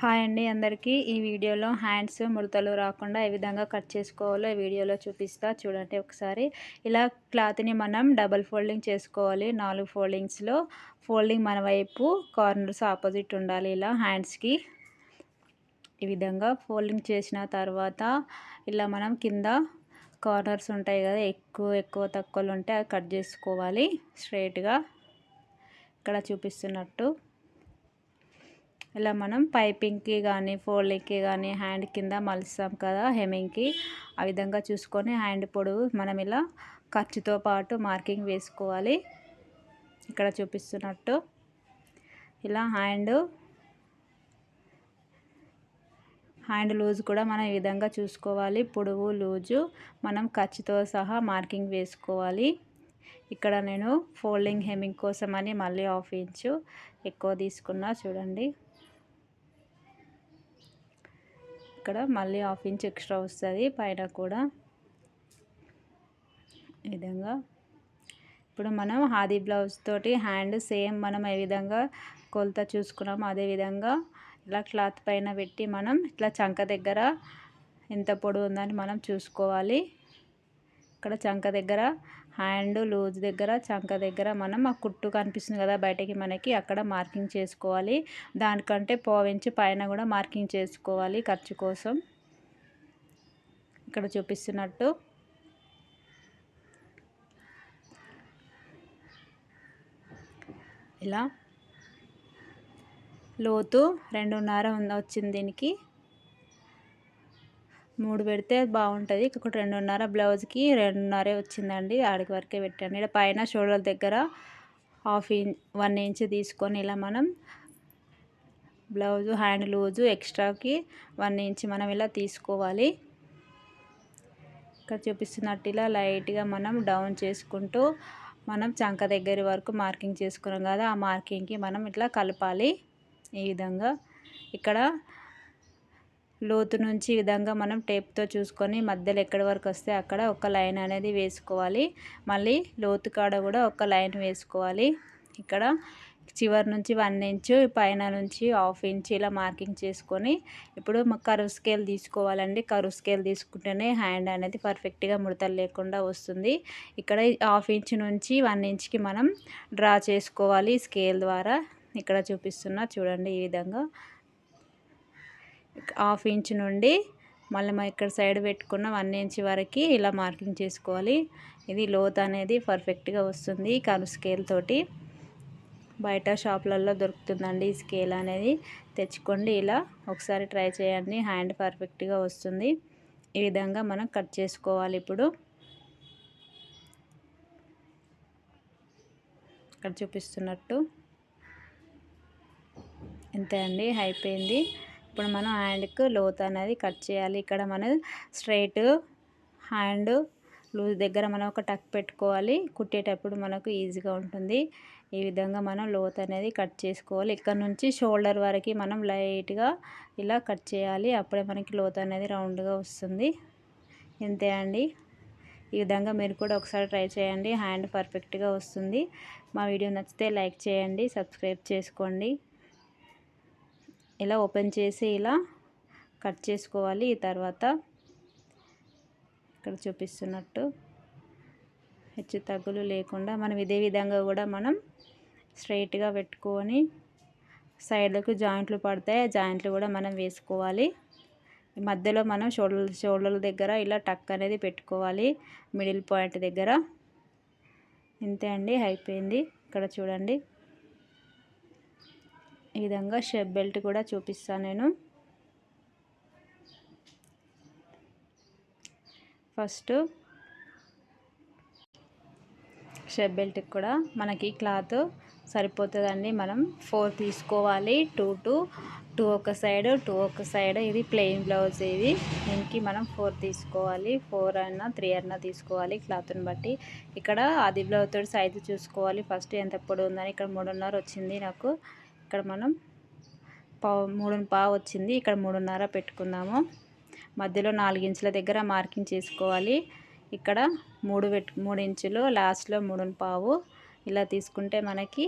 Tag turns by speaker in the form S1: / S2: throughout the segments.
S1: Hi అండి అందరికీ. ఈ వీడియోలో హ్యాండ్స్ ముడతలు రాకుండా ఏ విధంగా కట్ చేసుకోవాలో ఈ వీడియోలో చూపిస్తా. చూడండి ఒకసారి. ఇలా క్లాత్ని మనం డబల్ ఫోల్డింగ్ చేసుకోవాలి. నాలుగు ఫోల్డింగ్స్లో ఫోల్డింగ్ మన వైపు కార్నర్స్ ఆపోజిట్ ఉండాలి ఇలా హ్యాండ్స్కి. ఈ విధంగా ఫోల్డింగ్ చేసిన తర్వాత ఇలా మనం కింద కార్నర్స్ ఉంటాయి కదా ఎక్కువ ఎక్కువ తక్కువలు ఉంటే అవి కట్ చేసుకోవాలి. స్ట్రైట్గా ఇక్కడ చూపిస్తున్నట్టు. ఇలా మనం పైపింగ్కి కానీ ఫోల్డింగ్కి కానీ హ్యాండ్ కింద మలుస్తాం కదా హెమింగ్కి ఆ విధంగా చూసుకొని హ్యాండ్ పొడవు మనం ఇలా ఖర్చుతో పాటు మార్కింగ్ వేసుకోవాలి. ఇక్కడ చూపిస్తున్నట్టు ఇలా హ్యాండ్ హ్యాండ్ లూజ్ కూడా మనం ఈ విధంగా చూసుకోవాలి. పొడవు లూజు మనం ఖర్చుతో సహా మార్కింగ్ వేసుకోవాలి. ఇక్కడ నేను ఫోల్డింగ్ హెమింగ్ కోసం అని మళ్ళీ హాఫ్ ఇంచు ఎక్కువ తీసుకున్నా చూడండి. ఇక్కడ మళ్ళీ హాఫ్ ఇంచ్ ఎక్స్ట్రా వస్తుంది పైన కూడా. ఈ విధంగా. ఇప్పుడు మనం హాదీ బ్లౌజ్ తోటి హ్యాండ్ సేమ్ మనం ఏ విధంగా కొలత చూసుకున్నామో అదే విధంగా ఇలా క్లాత్ పైన పెట్టి మనం ఇట్లా చంక దగ్గర ఎంత పొడవు ఉందని మనం చూసుకోవాలి. ఇక్కడ చంక దగ్గర హ్యాండ్ లూజ్ దగ్గర చంక దగ్గర మనం ఆ కుట్టు కనిపిస్తుంది కదా బయటకి మనకి అక్కడ మార్కింగ్ చేసుకోవాలి. దానికంటే పోవించి పైన కూడా మార్కింగ్ చేసుకోవాలి ఖర్చు కోసం. ఇక్కడ చూపిస్తున్నట్టు. ఇలా లోతు రెండున్నర వచ్చింది దీనికి. మూడు పెడితే బాగుంటుంది. ఇక్కడ రెండున్నర బ్లౌజ్కి రెండున్నరే వచ్చిందండి. ఆడికి వరకే పెట్టాను ఇక్కడ పైన షోల్డర్ దగ్గర హాఫ్ ఇంచ్ వన్ ఇంచ్ తీసుకొని ఇలా మనం బ్లౌజు హ్యాండ్ లూజు ఎక్స్ట్రాకి వన్ ఇంచ్ మనం ఇలా తీసుకోవాలి. ఇక్కడ చూపిస్తున్నట్టు ఇలా లైట్గా మనం డౌన్ చేసుకుంటూ మనం చంక దగ్గర వరకు మార్కింగ్ చేసుకున్నాం కదా ఆ మార్కింగ్కి మనం ఇట్లా కలపాలి. ఈ విధంగా ఇక్కడ లోతు నుంచి ఈ విధంగా మనం టేప్తో చూసుకొని మధ్యలో ఎక్కడి వరకు వస్తే అక్కడ ఒక లైన్ అనేది వేసుకోవాలి. మళ్ళీ లోతు కాడ కూడా ఒక లైన్ వేసుకోవాలి. ఇక్కడ చివరి నుంచి వన్ ఇంచు పైన నుంచి హాఫ్ ఇంచ్ ఇలా మార్కింగ్ చేసుకొని ఇప్పుడు కరువు స్కేల్ తీసుకోవాలండి. కరువు స్కేల్ తీసుకుంటేనే హ్యాండ్ అనేది పర్ఫెక్ట్గా ముడతలు లేకుండా వస్తుంది. ఇక్కడ హాఫ్ ఇంచ్ నుంచి వన్ ఇంచ్కి మనం డ్రా చేసుకోవాలి స్కేల్ ద్వారా. ఇక్కడ చూపిస్తున్నా చూడండి ఈ విధంగా. హాఫ్ ఇంచ్ నుండి మళ్ళీ మనం ఇక్కడ సైడ్ పెట్టుకున్న వన్ ఇంచ్ వరకు ఇలా మార్కింగ్ చేసుకోవాలి. ఇది లోత్ అనేది పర్ఫెక్ట్గా వస్తుంది కను స్కేల్ తోటి. బయట షాప్లలో దొరుకుతుందండి ఈ స్కేల్ అనేది. తెచ్చుకోండి ఇలా. ఒకసారి ట్రై చేయండి. హ్యాండ్ పర్ఫెక్ట్గా వస్తుంది. ఈ విధంగా మనం కట్ చేసుకోవాలి ఇప్పుడు. ఇక్కడ చూపిస్తున్నట్టు. ఇంతే అండి. అయిపోయింది. ఇప్పుడు మనం హ్యాండ్కి లోత్ అనేది కట్ చేయాలి. ఇక్కడ మనం స్ట్రైట్ హ్యాండ్ లూజ్ దగ్గర మనం ఒక టక్ పెట్టుకోవాలి. కుట్టేటప్పుడు మనకు ఈజీగా ఉంటుంది. ఈ విధంగా మనం లోత్ అనేది కట్ చేసుకోవాలి. ఇక్కడ నుంచి షోల్డర్ వరకు మనం లైట్గా ఇలా కట్ చేయాలి. అప్పుడే మనకి లోత్ అనేది రౌండ్గా వస్తుంది. ఇంతే అండి. ఈ విధంగా మీరు కూడా ఒకసారి ట్రై చేయండి. హ్యాండ్ పర్ఫెక్ట్గా వస్తుంది. మా వీడియో నచ్చితే లైక్ చేయండి సబ్స్క్రైబ్ చేసుకోండి. ఇలా ఓపెన్ చేసి ఇలా కట్ చేసుకోవాలి. ఈ తర్వాత ఇక్కడ చూపిస్తున్నట్టు హెచ్చు తగ్గులు లేకుండా మనం ఇదే విధంగా కూడా మనం స్ట్రైట్గా పెట్టుకొని సైడ్లకు జాయింట్లు పడతాయి. ఆ జాయింట్లు కూడా మనం వేసుకోవాలి. మధ్యలో మనం షోల్డర్ షోల్డర్ల దగ్గర ఇలా టక్ అనేది పెట్టుకోవాలి. మిడిల్ పాయింట్ దగ్గర. ఇంతే అండి. అయిపోయింది. ఇక్కడ చూడండి. ఈ విధంగా షెప్ బెల్ట్ కూడా చూపిస్తాను నేను. ఫస్ట్ షెప్ బెల్ట్కి కూడా మనకి క్లాత్ సరిపోతుందండి. మనం ఫోర్ తీసుకోవాలి. టూ టూ టూ ఒక సైడ్ టూ ఒక సైడ్. ఇది ప్లెయిన్ బ్లౌజ్ ఇది దీనికి మనం ఫోర్ తీసుకోవాలి. ఫోర్ అయినా త్రీ అయినా తీసుకోవాలి క్లాత్ని బట్టి. ఇక్కడ అది బ్లౌజ్ తోటి సైజు చూసుకోవాలి. ఫస్ట్ ఎంత పొడవు ఉందని. ఇక్కడ మూడున్నర వచ్చింది నాకు. ఇక్కడ మనం పావు మూడు పావు వచ్చింది. ఇక్కడ మూడున్నర పెట్టుకుందాము. మధ్యలో నాలుగు ఇంచుల దగ్గర మార్కింగ్ చేసుకోవాలి. ఇక్కడ మూడు పెట్టు మూడు ఇంచులు లాస్ట్లో మూడు పావు. ఇలా తీసుకుంటే మనకి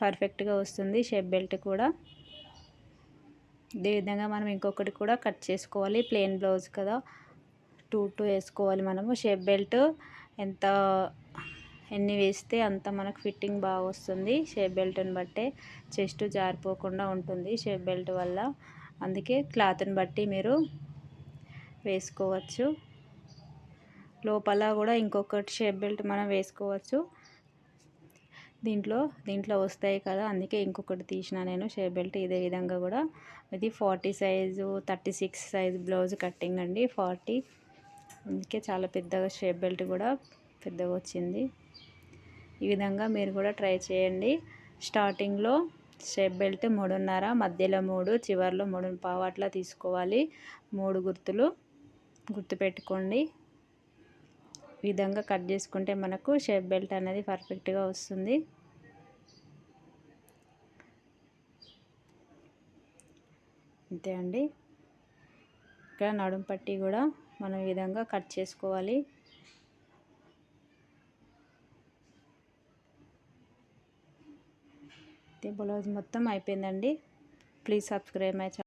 S1: పర్ఫెక్ట్గా వస్తుంది షేప్ బెల్ట్ కూడా. ఇదే విధంగా మనం ఇంకొకటి కూడా కట్ చేసుకోవాలి. ప్లెయిన్ బ్లౌజ్ కదా. టూ టూ వేసుకోవాలి మనము. షేప్ బెల్ట్ ఎంత ఎన్ని వేస్తే అంత మనకు ఫిట్టింగ్ బాగా వస్తుంది. షేప్ బెల్ట్ని బట్టే చెస్ట్ జారిపోకుండా ఉంటుంది షేప్ బెల్ట్ వల్ల. అందుకే క్లాత్ని బట్టి మీరు వేసుకోవచ్చు. లోపల కూడా ఇంకొకటి షేప్ బెల్ట్ మనం వేసుకోవచ్చు. దీంట్లో దీంట్లో వస్తాయి కదా అందుకే ఇంకొకటి తీసిన నేను షేప్ బెల్ట్ ఇదే విధంగా కూడా. ఇది forty size thirty six size blouse cutting అండి ఫార్టీ. అందుకే చాలా పెద్దగా షేప్ బెల్ట్ కూడా పెద్దగా వచ్చింది. ఈ విధంగా మీరు కూడా ట్రై చేయండి. స్టార్టింగ్లో షేప్ బెల్ట్ మూడున్నర మధ్యలో మూడు చివరిలో మూడు పావు అట్లా తీసుకోవాలి. మూడు గుర్తులు గుర్తుపెట్టుకోండి. ఈ విధంగా కట్ చేసుకుంటే మనకు షేప్ బెల్ట్ అనేది పర్ఫెక్ట్గా వస్తుంది. అంతే అండి. ఇక్కడ నడుం పట్టి కూడా మనం ఈ విధంగా కట్ చేసుకోవాలి. బ్లౌజ్ మొత్తం అయిపోయిందండి. Please subscribe my channel